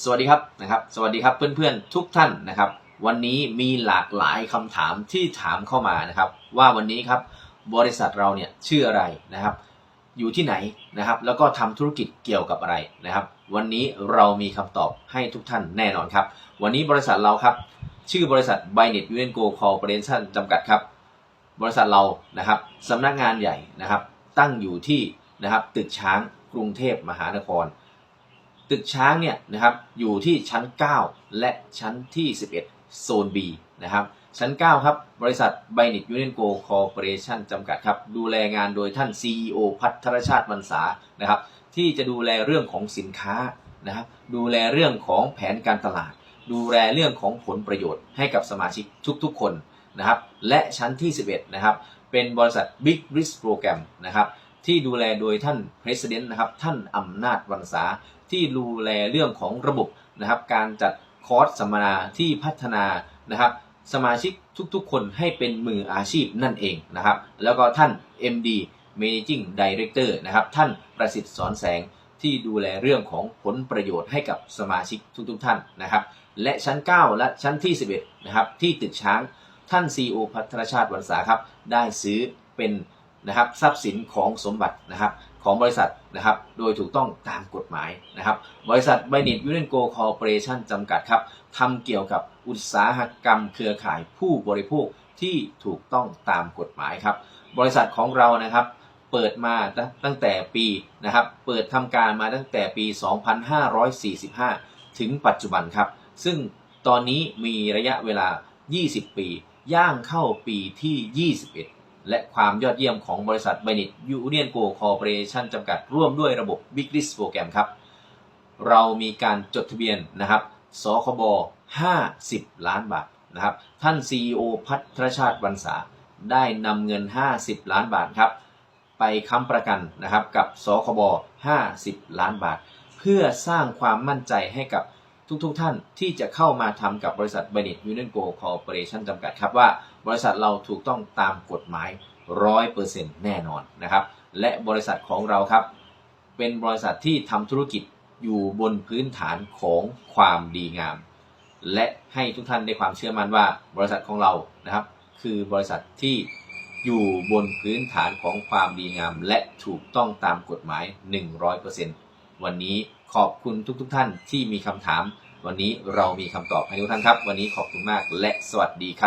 สวัสดีครับนะครับ สวัสดีครับเพื่อนๆทุกท่านนะครับ วันนี้มีหลากหลายคำถามที่ถามเข้ามานะครับ ว่าวันนี้ครับบริษัทเราเนี่ยชื่ออะไรนะครับ อยู่ที่ไหนนะครับ แล้วก็ทำธุรกิจเกี่ยวกับอะไรนะครับ วันนี้เรามีคำตอบให้ทุกท่านแน่นอนครับ วันนี้บริษัทเราครับ ชื่อบริษัท b i n e t u n i o n Go Corporation จำกัดครับ บริษัทเรานะครับสำนักงานใหญ่นะครับ ตั้งอยู่ที่นะครับตึกช้างกรุงเทพมหานคร ตึกช้างเนี่ยนะครับอยู่ที่ชั้น 9 และชั้นที่ 11 โซน B นะครับชั้น 9 ครับ บริษัท b i n e t Union Go Corporation จำกัดครับ ดูแลงานโดยท่าน CEO พัทรชาติวรรษานะครับ ที่จะดูแลเรื่องของสินค้านะครับ ดูแลเรื่องของแผนการตลาด ดูแลเรื่องของผลประโยชน์ให้กับสมาชิกทุกๆคนนะครับ และชั้นที่ 11 นะครับ เป็นบริษัท Big Risk Program นะครับ ที่ดูแลโดยท่าน President นะครับท่านอำนาจวรรษาที่ดูแลเรื่องของระบบนะครับการจัดคอร์สสัมมนาที่พัฒนานะครับสมาชิกทุกๆ คนให้เป็นมืออาชีพนั่นเองนะครับแล้วก็ท่าน MD Managing Director นะครับท่านประสิทธิ์สอนแสงที่ดูแลเรื่องของผลประโยชน์ให้กับสมาชิกทุกๆ ท่านนะครับและชั้น 9 และชั้นที่ 11นะครับที่ตึกช้างท่าน CEO พัทรชาติวรรษาครับได้ซื้อเป็น นะครับทรัพย์สินของสมบัตินะครับของบริษัทนะครับโดยถูกต้องตามกฎหมายนะครับบริษัทไบนิตยูเนนโกคอร์ปอเรชั่นจำกัดครับทำเกี่ยวกับอุตสาหกรรมเครือข่ายผู้บริโภคที่ถูกต้องตามกฎหมายครับบริษัทของเรานะครับเปิดมาตั้งแต่ปีนะครับเปิดทำการมาตั้งแต่ปี 2545 ถึงปัจจุบันครับซึ่งตอนนี้มีระยะเวลา 20 ปี ย่างเข้าปีที่ 21 และความยอดเยี่ยมของบริษัทไบนิตยูเนียนโกคอร์ปอเรชั่นจำกัดร่วมด้วยระบบ Big List โปรแกรมครับ เรามีการจดทะเบียนนะครับสคบ 50 ล้านบาทนะครับ ท่าน CEO พัทรชาติวรรษาได้นำเงิน 50 ล้านบาทครับ ไปค้ำประกันนะครับกับสคบ 50 ล้านบาท เพื่อสร้างความมั่นใจให้กับ ทุกๆทท่านที่จะเข้ามาทำกับบริษัท b e n e t Union Go Corporation จำกัดครับว่า บริษัทเราถูกต้องตามกฎหมาย 100%แน่นอนนะครับและบริษัทของเราครับ เป็นบริษัทที่ทำธุรกิจอยู่บนพื้นฐานของความดีงาม และให้ทุกท่านได้ความเชื่อมั่นว่าบริษัทของเรานะครับ คือบริษัทที่อยู่บนพื้นฐานของความดีงาม และถูกต้องตามกฎหมาย 100%วันนี้ ขอบคุณทุกๆทท่านที่มีคำถาม วันนี้เรามีคำตอบให้ทุกท่านครับ วันนี้ขอบคุณมากและสวัสดีครับ